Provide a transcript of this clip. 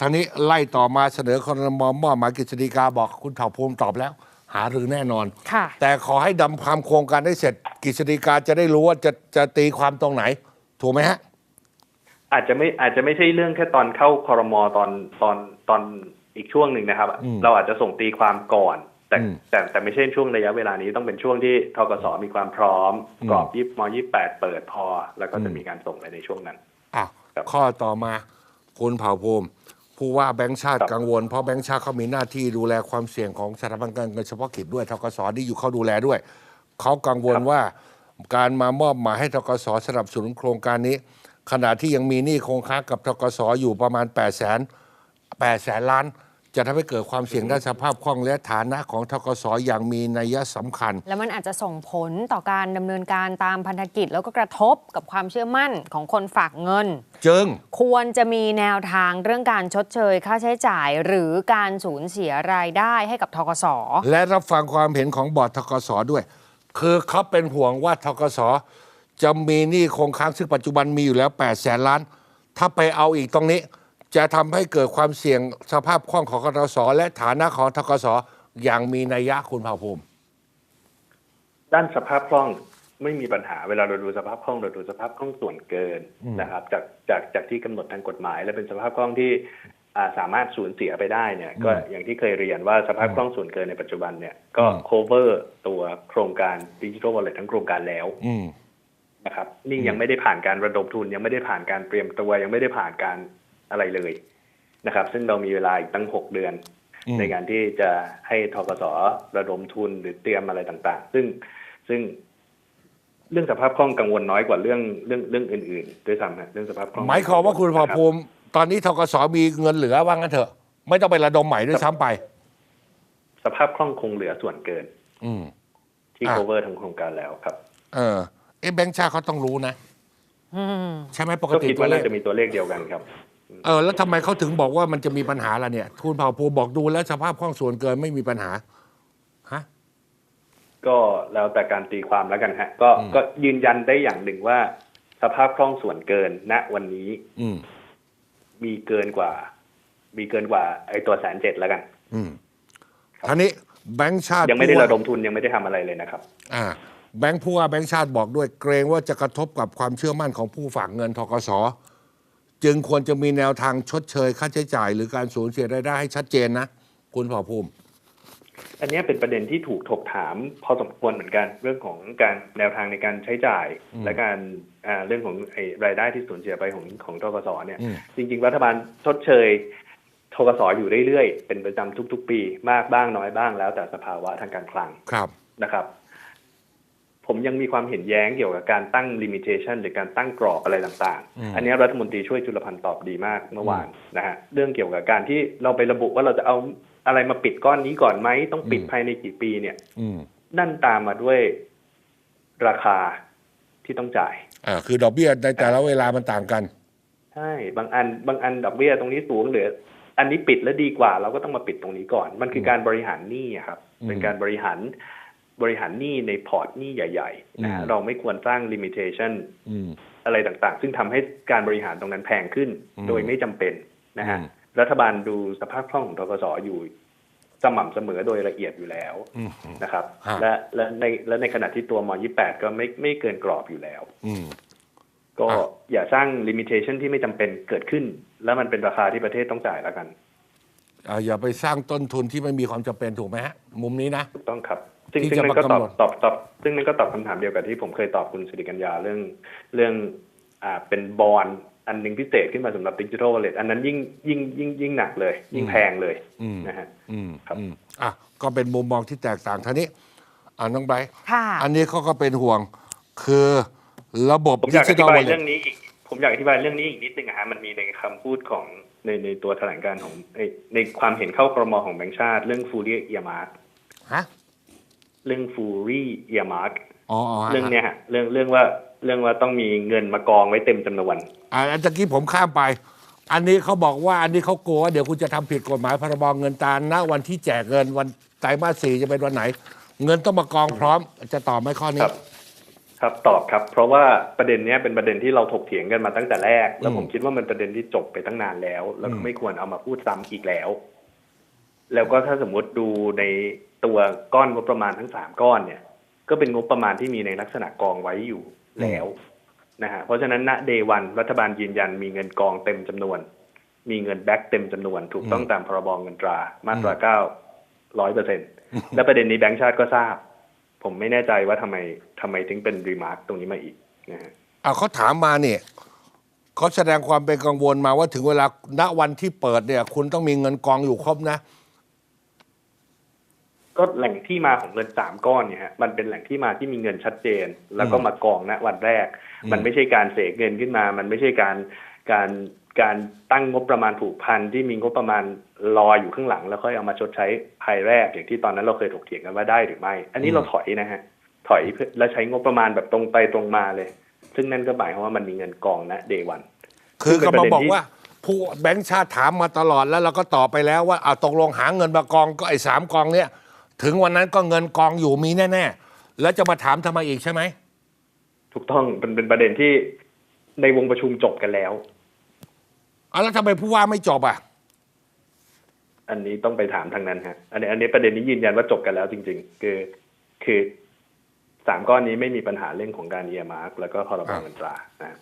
ทางนี้ไล่ต่อมาเสนอคอรมอมอบหมายกฤษฎีกาบอกคุณเผ่าภูมิตอบแล้ว หารือแน่นอน ค่ะ แต่ขอให้ดำความโครงการได้เสร็จกฤษฎีกาจะได้รู้ว่าจะจะตีความตรงไหน ถูกไหมฮะ อาจจะไม่อาจจะไม่ใช่เรื่องแค่ตอนเข้าคอรมอตอนตอนตอนอีกช่วงหนึ่งนะครับ อืมเราอาจจะส่งตีความก่อน แต่อืมแต่แต่ไม่ใช่ช่วงระยะเวลานี้ต้องเป็นช่วงที่ทกสมีความพร้อม อืม กรอบยิบมยี่แปดเปิดพอ แล้วก็อืจะมมีการส่งไปในช่วงนั้น อ้าวครับ ข้อต่อมาคุณเผ่าภูมิ ผู้ว่าแบงค์ชาติครับกังวล เพราะแบงค์ชาติเขามีหน้าที่ดูแลความเสี่ยงของสถาบันการเงินเฉพาะกิจด้วยทกสที่อยู่เขาดูแลด้วย เขากังวลว่าการมามอบหมายให้ทกสสนับสนุนโครงการนี้ ขณะที่ยังมีหนี้คงค้างกับทกสอยู่ประมาณ8 0 0แสน8แสนล้าน จะทำให้เกิดความเสี่ยงด้านสภาพคล่องและฐานะของทกสอย่างมีนัยสำคัญ แล้วมันอาจจะส่งผลต่อการดำเนินการตามพันธกิจ แล้วก็กระทบกับความเชื่อมั่นของคนฝากเงิน จึง ควรจะมีแนวทางเรื่องการชดเชยค่าใช้จ่าย หรือการสูญเสียรายได้ให้กับทกส และรับฟังความเห็นของบอร์ดทกสด้วย คือเขาเป็นห่วงว่าทกสจะมีหนี้คงค้างซึ่งปัจจุบันมีอยู่แล้ว8แสนล้าน ถ้าไปเอาอีกตรงนี้ จะทำให้เกิดความเสี่ยงสภาพคล่องของทกสและฐานะของทกสอย่างมีนัยยะคุณภาคภูมิ ด้านสภาพคล่องไม่มีปัญหาเวลาเราดูสภาพคล่องเราดูสภาพคล่องส่วนเกินอืม นะครับ จากจากจากที่กำหนดทางกฎหมาย และเป็นสภาพคล่องที่อ่าสามารถสูญเสียไปได้เนี่ยก็อย่างที่เคยเรียนว่าสภาพคล่องส่วนเกินในปัจจุบันเนี่ยก็ cover ตัวโครงการดิจิทัลวอลเล็ตทั้งโครงการแล้ว อืม นะครับนี่ยังไม่ได้ผ่านการระดมทุนยังไม่ได้ผ่านการเตรียมตัวยังไม่ได้ผ่านการ อะไรเลยนะครับ ซึ่งเรามีเวลาอีกตั้งหกเดือนอืมในการที่จะให้ทกสระดมทุนหรือเตรียมอะไรต่างๆ ซึ่งซึ่งเรื่องสภาพคล่องกังวลน้อยกว่าเรื่องเรื่องเรื่องอื่นๆด้วยซ้ำฮะเรื่องสภาพคล่องหมายความว่าคุณภาคภูมิ ตอนนี้ทกสมีเงินเหลือว่างั้นเถอะ ไม่ต้องไประดมใหม่ด้วยซ้ำไป สภาพคล่องคงเหลือส่วนเกิน อืมที่อะ cover ทั้งโครงการแล้วครับ เออเอะแบงค์ชาติเขาต้องรู้นะอืมใช่ไหมปกก็ติคิดตัวว่าเลน่าขจะมีตัวเลขเดียวกันครับ เออแล้วทำไมเขาถึงบอกว่ามันจะมีปัญหาล่ะเนี่ยทุนเผ่าภูมิบอกดูแล้วสภาพคล่องส่วนเกินไม่มีปัญหาฮะ ก็แล้วแต่การตีความแล้วกันฮะ ก็อืม ก็ยืนยันได้อย่างหนึ่งว่า สภาพคล่องส่วนเกินณวันนี้อืม มีเกินกว่า มีเกินกว่า ไอ้ตัวแสนเจ็ดแล้วกัน อืมท่านี้แบงค์ชาติยังไม่ได้ผู้ว่าระดมทุนยังไม่ได้ทำอะไรเลยนะครับ อ่าแบงค์ผู้ว่าแบงค์ชาติบอกด้วยเกรงว่าจะกระทบกับความเชื่อมั่นของผู้ฝากเงินทกส จึงควรจะมีแนวทางชดเชย ค่าใช้จ่าย หรือการสูญเสียรายได้ให้ชัดเจนนะ คุณเผ่าภูมิ อันเนี้ยเป็นประเด็นที่ถูกถกถามพอสมควรเหมือนกัน เรื่องของการแนวทางในการใช้จ่ายอืมและการอ่าเรื่องของไอ้รายได้ที่สูญเสียไปของของทกสเนี่ยอืมจริง ๆ รัฐบาลชดเชยทกสอยู่เรื่อยๆ เป็นประจำทุก ๆ ปี มากบ้างน้อยบ้างแล้วแต่สภาวะทางการคลังครับนะครับ ผมยังมีความเห็นแย้งเกี่ยวกับการตั้ง limitation หรือการตั้งกรอบอะไรต่างอืมๆอันนี้รัฐมนตรีช่วยจุลพันธ์ตอบดีมากเมื่อวานนะฮะเรื่องเกี่ยวกับการที่เราไประบุว่าเราจะเอาอะไรมาปิดก้อนนี้ก่อนไหมต้องปิดอืมภายในกี่ปีเนี่ยอืมนั่นตามมาด้วยราคาที่ต้องจ่าย อ่า คือดอกเบี้ยในแต่ละเวลามันต่างกัน ใช่ บางอัน บางอันดอกเบี้ยตรงนี้สูงเหลือ อันนี้ปิดแล้วดีกว่า เราก็ต้องมาปิดตรงนี้ก่อน มันคือการบริหารหนี้อะครับอืมเป็นการบริหาร บริหารหนี้ในพอร์ตหนี้ใหญ่ๆนะฮะอืมเราไม่ควรสร้าง limitation อืมอะไรต่างๆ ซึ่งทำให้การบริหารตรงนั้นแพงขึ้นอืมโดยไม่จำเป็นนะฮะอืมรัฐบาลดูสภาพคล่องของทกสอยู่สม่ำเสมอโดยละเอียดอยู่แล้วอืมนะครับฮะและและในและในขณะที่ตัวม28ก็ไม่ไม่เกินกรอบอยู่แล้วอืมก็อะอย่าสร้าง limitation ที่ไม่จำเป็นเกิดขึ้น แล้วมันเป็นราคาที่ประเทศต้องจ่ายแล้วกันอ่าอย่าไปสร้างต้นทุนที่ไม่มีความจำเป็นถูกไหมฮะมุมนี้นะถูกต้องครับ ซึ่งที่ซึ่งจะนั่นก็ตอบมากำหนดตอบตอบซึ่งนั่นก็ตอบคำถามเดียวกับที่ผมเคยตอบคุณสิริกัญญาเรื่องเรื่องอ่าเป็นบอลอันหนึ่งพิเศษขึ้นมาสำหรับดิจิทัลวอลเล็ตอันนั้นยิ่งยิ่งยิ่งยิ่งหนักเลย ยิ่งแพงเลยอืมนะฮะอืมครับอืมอะก็เป็นมุมมองที่แตกต่างท่านี้อ่าน้องไบร์ทค่ะอันนี้เขาก็เป็นห่วงคือระบบผมอดิยากอจิธิทัลบาวยอลเล็เรื่ตองนี้อีกผมอยากอธิบายเรื่องนี้อีกนิดนึงอะฮะมันมีในคำพูดของในในตัวแถลงการณ์ของในในความเห็นเข้าครมของแบงก์ชาติ เรื่องฟูรี่เอียมาร์ฮะ เรื่องฟูรี่เอียมาร์อ๋ออ๋อฮะเรื่องเนี้ยฮะเรื่องเรื่องว่าเรื่องว่าต้องมีเงินมากองไว้เต็มจำนวนอ่าอันตะกี้ผมข้ามไป อันนี้เขาบอกว่าอันนี้เขากลัวว่าเดี๋ยวคุณจะทำผิดกฎหมายพรบเงินตาณวันที่แจกเงินวันไตรมาสสี่จะเป็นวันไหน เงินต้องมากองพร้อม จะตอบไหมข้อนี้ครับ ครับตอบครับ เพราะว่าประเด็นเนี้ยเป็นประเด็นที่เราถกเถียงกันมาตั้งแต่แรก แล้วอืมผมคิดว่ามันประเด็นที่จบไปตั้งนานแล้ว แล้วอืก็มไม่ควรเอามาพูดซ้ำอีกแล้ว แล้วก็ถ้าสมมติดูในตัวก้อนงบประมาณทั้งสามก้อนเนี่ย ก็เป็นงบประมาณที่มีในลักษณะกองไว้อยู่แล้วนะฮะเพราะฉะนั้นณเดวันรัฐบาลยืนยันมีเงินกองเต็มจำนวน มีเงินแบ็กเต็มจำนวน ถูกต้องตามพรบเงินตรา มาตราเก้าร้อยเปอร์เซ็นและประเด็นนี้แบงก์ชาติก็ทราบ ผมไม่แน่ใจว่าทำไมทำไมถึงเป็นรีมาร์คตรงนี้มาอีกนะฮะเอาเขาถามมาเนี่ยเขาแสดงความเป็นกังวลมาว่าถึงเวลาณวันที่เปิดเนี่ย คุณต้องมีเงินกองอยู่ครบนะ ก็แหล่งที่มาของเงินสามก้อนเนี่ยฮะมันเป็นแหล่งที่มาที่มีเงินชัดเจน แล้วก็มากองณวันแรกอืมมันไม่ใช่การเสกเงินขึ้นมา มันไม่ใช่การการการตั้งงบประมาณผูกพันที่มีงบประมาณรออยู่ข้างหลัง แล้วค่อยเอามาชดใช้ภายแรกอย่างที่ตอนนั้นเราเคยถกเถียงกันว่าได้หรือไม่ อันนี้เราถอยนะฮะถอยเพื่อแล้วใช้งบประมาณแบบตรงไปตรงมาเลย ซึ่งนั่นก็หมายความว่ามันมีเงินกองณเดวันคือซึ่งก็เป็นประเด็นมาบอกที่ว่าผู้แบงค์ชาติถามมาตลอดแล้วเราก็ตอบไปแล้วว่าเอาตกลงหาเงินมากองก็ไอ้สามกองเนี่ย ถึงวันนั้นก็เงินกองอยู่มีแน่ ๆ แล้วจะมาถามทำไมอีกใช่ไหม ถูกต้องเป็นเป็นประเด็นที่ในวงประชุมจบกันแล้วอะแล้วทำไมผู้ว่าไม่จบอะ อันนี้ต้องไปถามทางนั้นฮะอันนี้อันนี้ประเด็นนี้ยืนยันว่าจบกันแล้วจริง ๆ คือคือสามก้อนนี้ไม่มีปัญหาเรื่องของการเอียมาร์กแล้วก็พรบครับเงินตรานะ